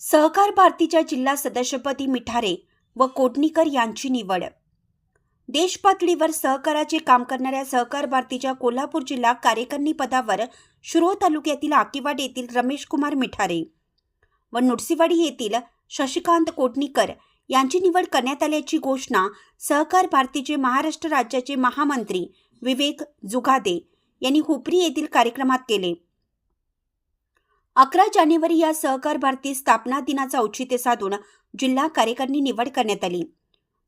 सहकार भारतीच्या जिल्हा सदस्यपदी मिठारे व कोटणीकर यांची निवड. देश पातळीवर सहकाराचे काम करणाऱ्या सहकार भारतीच्या कोल्हापूर जिल्हा कार्यकर्णी पदावर शिरो तालुक्यातील आकीवाड येथील रमेश कुमार मिठारे व नुडसीवाडी येथील शशिकांत कोटणीकर यांची निवड करण्यात आल्याची घोषणा सहकार भारतीचे महाराष्ट्र राज्याचे महामंत्री विवेक जुगादे यांनी हुपरी येथील कार्यक्रमात केले. अकरा जानेवारी या सहकार भारती स्थापना दिनाचा औचित्य साधून जिल्हा कार्यकारिणी निवड करण्यात आली.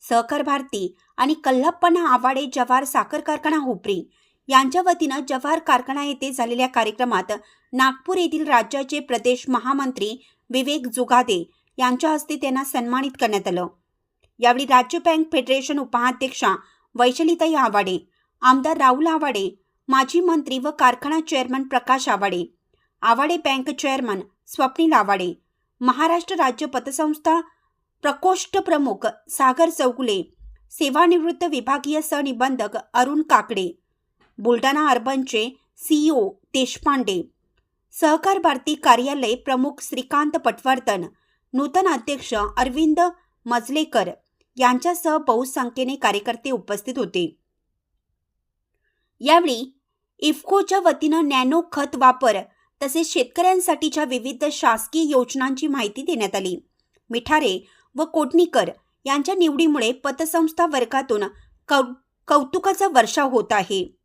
सहकार भारती आणि कल्लप्पना आवाडे जव्हार साखर कारखाना हुपरी यांच्या वतीनं जव्हार कारखाना येथे झालेल्या कार्यक्रमात नागपूर येथील राज्याचे प्रदेश महामंत्री विवेक जुगादे यांच्या हस्ते त्यांना सन्मानित करण्यात आलं. यावेळी राज्य बँक फेडरेशन उपाध्यक्षा वैशलिताई आवाडे आमदार राहुल आवाडे माजी मंत्री व कारखाना chairman Prakash Awade Awade bank chairman Swapnil Awade Maharashtra राज्य पतसंस्था प्रकोष्ठ प्रमुख सागर चौगुले सेवानिवृत्त विभागीय सनिबंधक अरुण काकडे बुलढाणा अर्बनचे सीईओ देशपांडे सहकार भारती कार्यालय प्रमुख श्रीकांत पटवर्धन नूतन अध्यक्ष अरविंद मजलेकर यांच्यासह बहुसंख्येने कार्यकर्ते उपस्थित होते. यावेळी इफ्कोच्या वतीनं नॅनो खत वापर तसेच शेतकऱ्यांसाठीच्या विविध शासकीय योजनांची माहिती देण्यात आली. मिठारे व कोटणीकर यांच्या निवडीमुळे पतसंस्था वर्गातून कौ कौतुकाचा वर्षाव होत आहे.